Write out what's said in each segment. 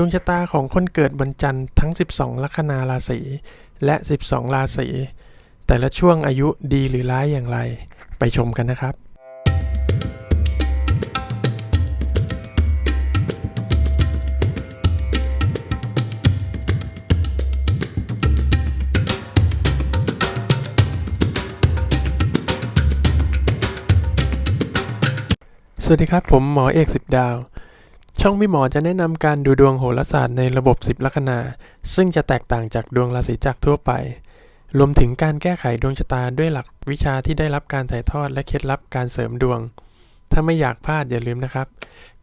ดวงชะตาของคนเกิดวันจันทร์ทั้ง 12 ลัคนาราศีและ 12 ราศีแต่ละช่วงอายุดีหรือร้ายอย่างไร ไปชมกันนะครับ สวัสดีครับ ผมหมอเอกสิบดาว ช่องพี่หมอจะแนะนำการดูดวงโหราศาสตร์ในระบบ 10 ลัคนา ซึ่งจะแตกต่างจากดวงราศีจักรทั่วไป รวมถึงการแก้ไขดวงชะตาด้วยหลักวิชาที่ได้รับการถ่ายทอดและเคล็ดลับการเสริมดวง ถ้าไม่อยากพลาดอย่าลืมนะครับ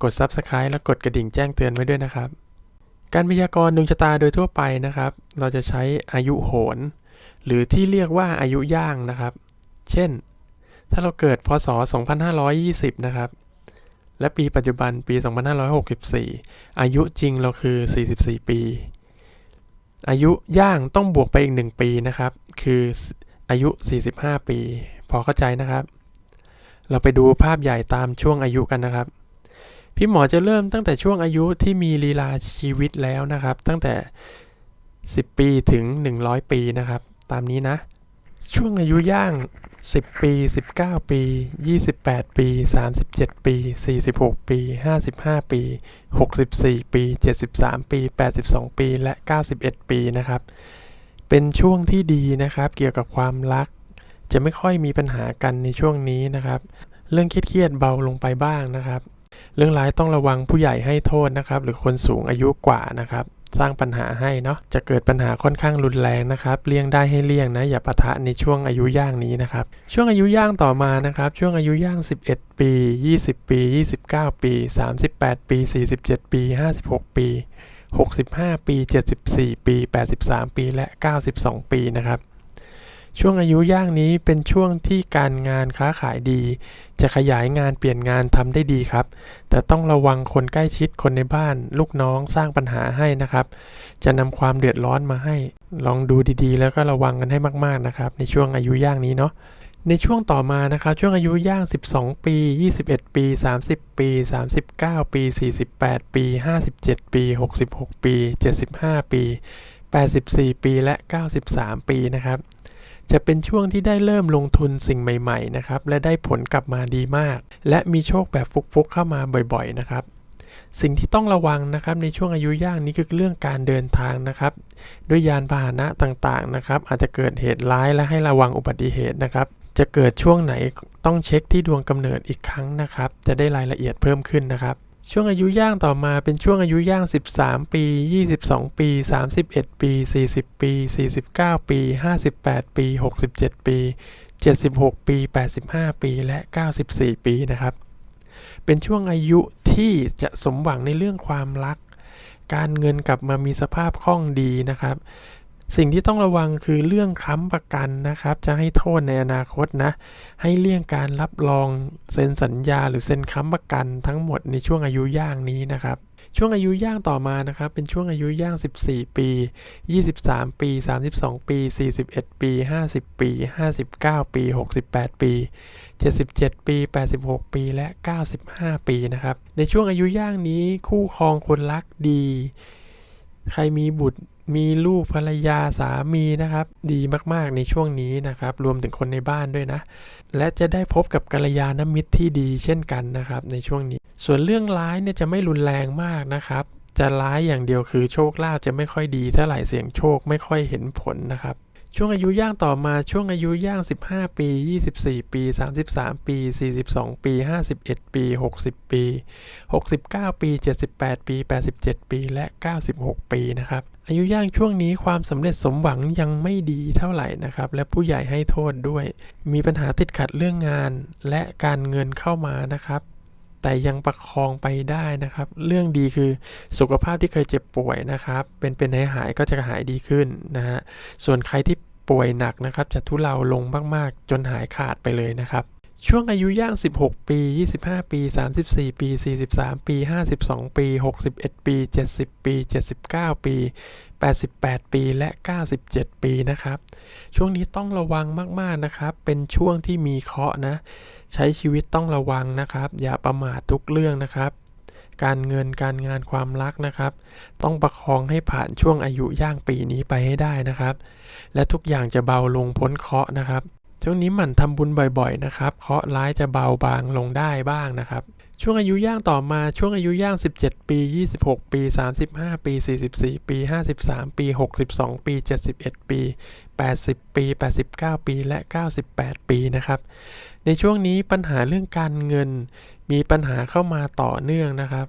กด Subscribe และกดกระดิ่งแจ้งเตือนไว้ด้วยนะครับ การพยากรณ์ดวงชะตาโดยทั่วไปนะครับ เราจะใช้อายุโหรหรือที่เรียกว่าอายุย่างนะครับ เช่น ถ้าเราเกิดพศ 2520 นะครับ และปีปัจจุบันปี 2564 อายุจริงเราคือ 44 ปี อายุย่างต้องบวกไปอีก 1 ปีนะครับ คืออายุ 45 ปี พอเข้าใจนะครับ เราไปดูภาพใหญ่ตามช่วงอายุกันนะครับ พี่หมอจะเริ่มตั้งแต่ช่วงอายุที่มีลีลาชีวิตแล้วนะครับ ตั้งแต่ 10 ปีถึง 100 ปีนะครับ ตามนี้นะ ช่วงอายุย่าง 10 ปี 19 ปี 28 ปี 37 ปี 46 ปี 55 ปี 64 ปี 73 ปี 82 ปี และ 91 ปีนะครับ เป็นช่วงที่ดีนะครับ เกี่ยวกับความรัก จะไม่ค่อยมีปัญหากันในช่วงนี้นะครับ เรื่องเครียดๆเบาลงไปบ้างนะครับ เรื่องร้ายต้องระวังผู้ใหญ่ให้โทษนะครับ หรือคนสูงอายุกว่านะครับ สร้างปัญหาให้เนาะจะเกิดปัญหาค่อนข้างรุนแรงนะครับเลี่ยงได้ให้เลี่ยงนะอย่าปะทะในช่วงอายุย่างนี้นะครับช่วงอายุย่างต่อมานะครับช่วงอายุย่าง 11 ปี 20 ปี 29 ปี 38 ปี 47 ปี 56 ปี 65 ปี 74 ปี 83 ปีและ 92 ปีนะครับ ช่วงอายุย่างนี้เป็นช่วงที่การงานค้าขายดี จะขยายงานเปลี่ยนงานทำได้ดีครับ แต่ต้องระวังคนใกล้ชิดคนในบ้าน ลูกน้องสร้างปัญหาให้นะครับ จะนำความเดือดร้อนมาให้ ลองดูดีๆ แล้วก็ระวังกันให้มากๆนะครับ ในช่วงอายุย่างนี้เนาะในช่วงต่อมานะครับ ช่วงอายุย่าง 12 ปี 21 ปี 30 ปี 39 ปี 48 ปี 57 ปี 66 ปี 75 ปี 84 ปีและ 93 ปีนะครับ จะเป็นช่วงที่ได้เริ่มลงทุนสิ่งใหม่ๆนะครับและได้ผลกลับมาดีมาก และมีโชคแบบฟุกๆเข้ามาบ่อยๆนะครับสิ่งที่ต้องระวังนะครับในช่วงอายุย่างนี้คือเรื่องการเดินทางนะครับ ด้วยยานพาหนะต่างๆนะครับ อาจจะเกิดเหตุร้ายและให้ระวังอุบัติเหตุนะครับ จะเกิดช่วงไหนต้องเช็คที่ดวงกำเนิดอีกครั้งนะครับ จะได้รายละเอียดเพิ่มขึ้นนะครับ ช่วงอายุย่างต่อมาเป็นช่วงอายุย่าง 13 ปี 22 ปี 31 ปี 40 ปี 49 ปี 58 ปี 67 ปี 76 ปี 85 ปี และ 94 ปีนะครับ เป็นช่วงอายุที่จะสมหวังในเรื่องความรัก การเงินกลับมามีสภาพคล่องดีนะครับ สิ่งที่ต้องระวังคือเรื่องค้ำประกันนะครับ จะให้โทษในอนาคตนะ ให้เลี่ยงการรับรองเซ็นสัญญา หรือเซ็นค้ำประกันทั้งหมดในช่วงอายุย่างนี้นะครับช่วงอายุย่างต่อมานะครับ เป็นช่วงอายุย่าง 14 ปี 23 ปี 32 ปี 41 ปี 50 ปี 59 ปี 68 ปี 77 ปี 86 ปี และ 95 ปีนะครับ ในช่วงอายุย่างนี้คู่ครองคนรักดี ใครมีบุตร มีลูกภรรยาสามีนะครับ ดีมากๆในช่วงนี้นะครับ รวมถึงคนในบ้านด้วยนะ และจะได้พบกับกัลยาณมิตรที่ดีเช่นกันนะครับ ในช่วงนี้ ส่วนเรื่องร้ายเนี่ยจะไม่รุนแรงมากนะครับ จะร้ายอย่างเดียวคือโชคลาภจะไม่ค่อยดีเท่าไหร่เสี่ยงโชคไม่ค่อยเห็นผลนะครับ ช่วงอายุย่างต่อมาช่วงอายุย่าง 15 ปี 24 ปี 33 ปี 42 ปี 51 ปี 60 ปี 69 ปี 78 ปี 87 ปี และ 96 ปีนะครับ อายุย่างช่วงนี้ความสำเร็จสมหวังยังไม่ดีเท่าไหร่นะครับ และผู้ใหญ่ให้โทษด้วย มีปัญหาติดขัดเรื่องงานและการเงินเข้ามานะครับ แต่ยังประคองไปได้นะครับ เรื่องดีคือสุขภาพที่เคยเจ็บป่วยนะครับ เป็นเป็นหายหายๆก็จะหายดีขึ้นนะฮะส่วนใครที่ป่วยหนักนะครับจะทุเลาลงมากๆ จนหายขาดไปเลยนะครับ ช่วงอายุย่าง 16 ปี 25 ปี 34 ปี 43 ปี 52 ปี 61 ปี 70 ปี 79 ปี 88 ปี และ 97 ปีนะครับ ช่วงนี้ต้องระวังมากๆนะครับ เป็นช่วงที่มีเคราะห์นะ ใช้ชีวิตต้องระวังนะครับ อย่าประมาททุกเรื่องนะครับ การเงินการงานความรักนะครับ ต้องประคองให้ผ่านช่วงอายุย่างปีนี้ไปให้ได้นะครับ และทุกอย่างจะเบาลงพ้นเคราะห์นะครับช่วงนี้หมั่นทำบุญบ่อยๆนะครับ เคราะห์ร้ายจะเบาบางลงได้บ้างนะครับ ช่วงอายุย่างต่อมาช่วงอายุย่าง 17 ปี 26 ปี 35 ปี 44 ปี 53 ปี 62 ปี 71 ปี 80 ปี 89 ปี และ 98 ปีนะครับ ในช่วงนี้ปัญหาเรื่องการเงิน มีปัญหาเข้ามาต่อเนื่องนะครับ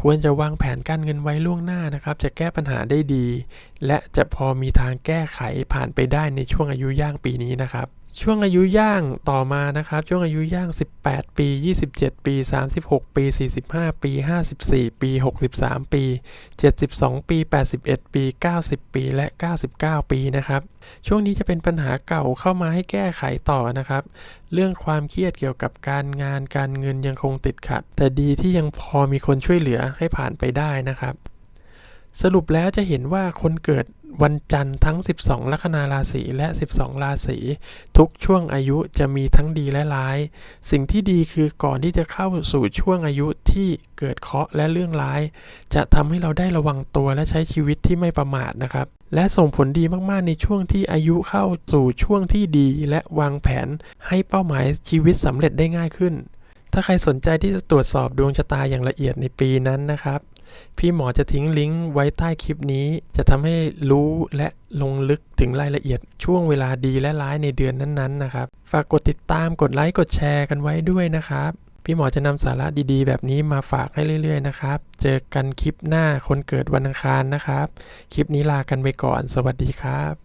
ควรจะวางแผนการเงินไว้ล่วงหน้านะครับ จะแก้ปัญหาได้ดี และจะพอมีทางแก้ไขผ่านไปได้ในช่วงอายุย่างปีนี้นะครับ ช่วงอายุย่างต่อมานะครับ ช่วงอายุย่าง 18 ปี 27 ปี 36 ปี 45 ปี 54 ปี 63 ปี 72 ปี 81 ปี 90 ปี และ 99 ปีนะครับ ช่วงนี้จะเป็นปัญหาเก่าเข้ามาให้แก้ไขต่อนะครับ เรื่องความเครียดเกี่ยวกับการงานการเงินยังคงติดขัด แต่ดีที่ยังพอมีคนช่วยเหลือให้ผ่านไปได้นะครับ สรุปแล้วจะเห็นว่าคนเกิด วันจันทร์ทั้ง 12 ลัคนาราศีและ 12 ราศีทุกช่วงอายุจะมีทั้งดีและร้าย สิ่งที่ดีคือก่อนที่จะเข้าสู่ช่วงอายุที่เกิดเคราะห์และเรื่องร้าย จะทำให้เราได้ระวังตัวและใช้ชีวิตที่ไม่ประมาทนะครับ และส่งผลดีมากๆในช่วงที่อายุเข้าสู่ช่วงที่ดี และวางแผนให้เป้าหมายชีวิตสำเร็จได้ง่ายขึ้น ถ้าใครสนใจที่จะตรวจสอบดวงชะตาอย่างละเอียดในปีนั้นนะครับ พี่หมอจะทิ้งลิงก์ไว้ใต้คลิปนี้ จะทำให้รู้และลงลึกถึงรายละเอียดช่วงเวลาดีและร้ายในเดือนนั้นๆนะครับ ฝากกดติดตามกดไลค์กดแชร์กันไว้ด้วยนะครับ พี่หมอจะนำสาระดีๆ แบบนี้มาฝากให้เรื่อย ๆ นะครับ เจอกันคลิปหน้าคนเกิดวันอังคารนะครับ คลิปนี้ลากันไปก่อน สวัสดีครับ